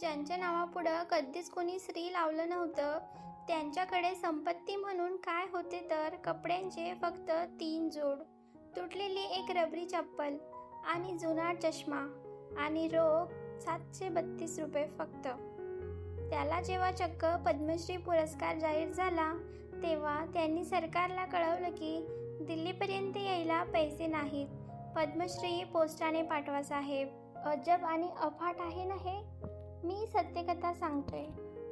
ज्यांच्या नावापुढं कधीच कोणी स्त्री लावलं नव्हतं. त्यांच्याकडे संपत्ती म्हणून काय होते तर कपड्यांचे फक्त तीन जोड तुटलेली एक रबरी चप्पल आणि जुना चष्मा आणि रोख सातशे बत्तीस रुपये फक्त. त्याला जेव्हा चक्क पद्मश्री पुरस्कार जाहीर झाला तेव्हा त्यांनी सरकारला कळवलं की दिल्लीपर्यंत यायला पैसे नाहीत. पद्मश्री पोस्टाने पाठवा साहेब. अजब आणि अफाट आहे ना हे? मी सत्यकथा सांगतोय.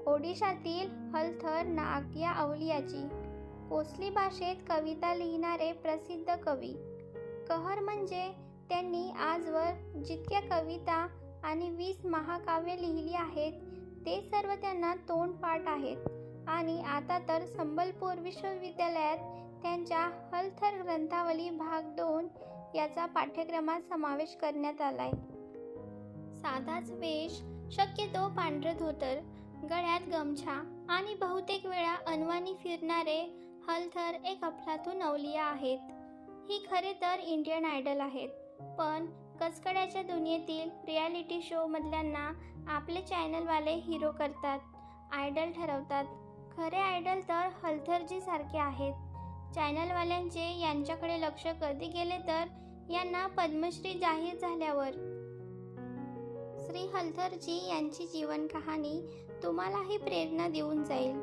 ओडिशातील हलथर नाग या अवलियाची. कोसली भाषेत कविता लिहिणारे प्रसिद्ध कवी. कहर म्हणजे त्यांनी आजवर जितक्या कविता आणि वीस महाकाव्य लिहिली आहेत ते सर्व त्यांना तोंडपाठ आहेत. आणि आता तर संबलपूर विश्वविद्यालयात त्यांच्या हलथर ग्रंथावली भाग दोन याचा पाठ्यक्रमात समावेश करण्यात आलाय. साधाच वेश शक्यतो पांढरं धोतर गळ्यात गमछा आणि बहुतेक वेळा अनवानी फिरणारे हलथर एक अफलातून अवलिया आहेत. ही खरे तर इंडियन आयडल आहेत. पण कचकड्याच्या दुनियेतील रियालिटी शो मधल्यांना आपले चॅनलवाले हिरो करतात आयडल ठरवतात. खरे आयडल तर हलथरजी सारखे आहेत. चॅनलवाल्यांचे यांच्याकडे लक्ष कधी गेले तर यांना पद्मश्री जाहीर झाल्यावर श्री हलथरजी यांची जीवन कहाणी तुम्हालाही प्रेरणा देऊन जाईल.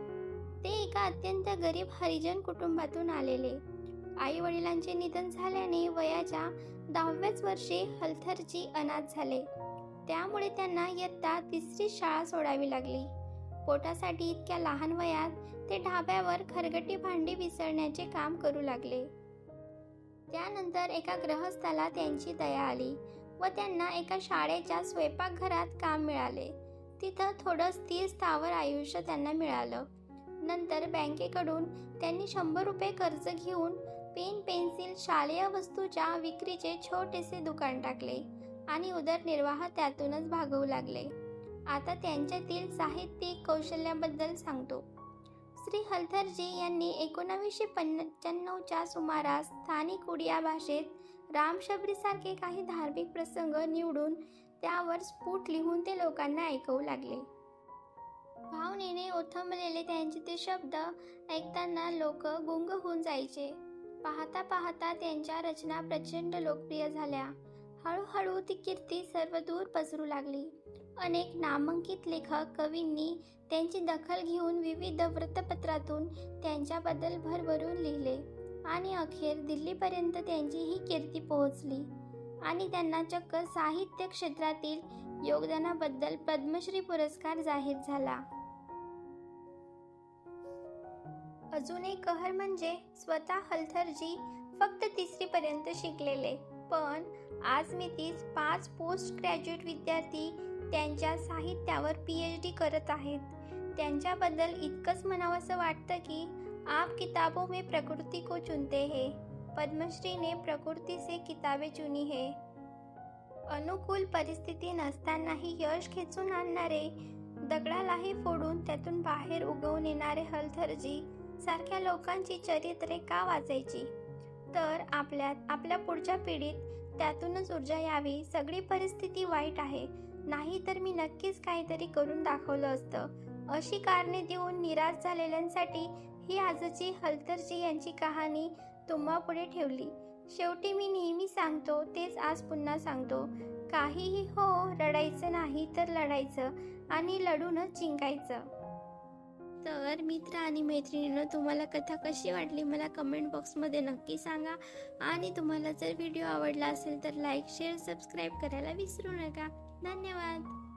ते एका अत्यंत गरीब हरिजन कुटुंबातून आलेले. आई वडिलांचे निधन झाल्याने वयाच्या दहाव्याच वर्षी हलथरजी अनाथ झाले. त्यामुळे त्यांना इयत्ता तिसरी शाळा सोडावी लागली. पोटासाठी इतक्या लहान वयात ते ढाब्यावर खरगटी भांडी विसरण्याचे काम करू लागले. त्यानंतर एका ग्रहस्थाला त्यांची दया आली. व त्यांना एका शाळेच्या स्वयंपाकघरात काम मिळाले. तिथं थोडं स्थिर स्थावर आयुष्य त्यांना मिळालं. नंतर बँकेकडून त्यांनी शंभर रुपये कर्ज घेऊन पेन पेन्सिल शालेय वस्तूच्या विक्रीचे छोटेसे दुकान टाकले आणि उदरनिर्वाह त्यातूनच भागवू लागले. आता त्यांच्यातील साहित्यिक कौशल्याबद्दल सांगतो. श्री हलथरजी यांनी एकोणावीसशे पंच्याण्णवच्या सुमारास स्थानिक उडिया भाषेत रामशबरीसारखे काही धार्मिक प्रसंग निवडून त्यावर स्फुट लिहून ते लोकांना ऐकवू लागले. भावनेने ओथंबलेले त्यांचे ते शब्द ऐकताना लोक गुंग होऊन जायचे. पाहता पाहता त्यांच्या रचना प्रचंड लोकप्रिय झाल्या. हळूहळू ती कीर्ती सर्वदूर पसरू लागली. अनेक नामांकित लेखक कवींनी त्यांची दखल घेऊन विविध वृत्तपत्रातून त्यांच्याबद्दल भरभरून लिहिले. आणि अखेर दिल्लीपर्यंत त्यांची ही कीर्ती पोहोचली. आणि त्यांना चक्क साहित्य क्षेत्रातील योगदानाबद्दल पद्मश्री पुरस्कार जाहीर झाला. अजून एक कहर म्हणजे स्वतः हलथरजी फक्त तिसरीपर्यंत शिकलेले. पण आज मी तीस पाच पोस्ट ग्रॅज्युएट विद्यार्थी त्यांच्या साहित्यावर पी एच डी करत आहेत. त्यांच्याबद्दल इतकंच म्हणावंसं वाटतं की आप किताबों में प्रकृति को चुनते हैं। पद्मश्री ने प्रकृति से किताबें चुनी है। अनुकूल परिस्थिती नसतानाही यश खेचून आणणारे दगडालाही फोडून त्यातून बाहेर उगवून येणारे हलथरजी सारख्या लोकांची चरित्रे का वाचायची तर आपल्यात आपल्या पुढच्या पिढीत त्यातूनच ऊर्जा यावी सगळी परिस्थिती वाईट आहे. नाही तर मी नक्कीच काहीतरी करून दाखवलं असतं. अशी कारणे देऊन निराश झालेल्यांसाठी ही आजची हलतरजी यांची कहाणी तुम्हा पुढे ठेवली. शेवटी मी नेहमी सांगतो तेच आज पुन्हा सांगतो. काहीही हो रडायचं नाही तर लढायचं आणि लढूनच जिंकायचं. तर मित्र आणि मैत्रिणीनं तुम्हाला कथा कशी वाटली मला कमेंट बॉक्समध्ये नक्की सांगा. आणि तुम्हाला जर व्हिडिओ आवडला असेल तर लाईक शेअर सबस्क्राईब करायला विसरू नका. धन्यवाद.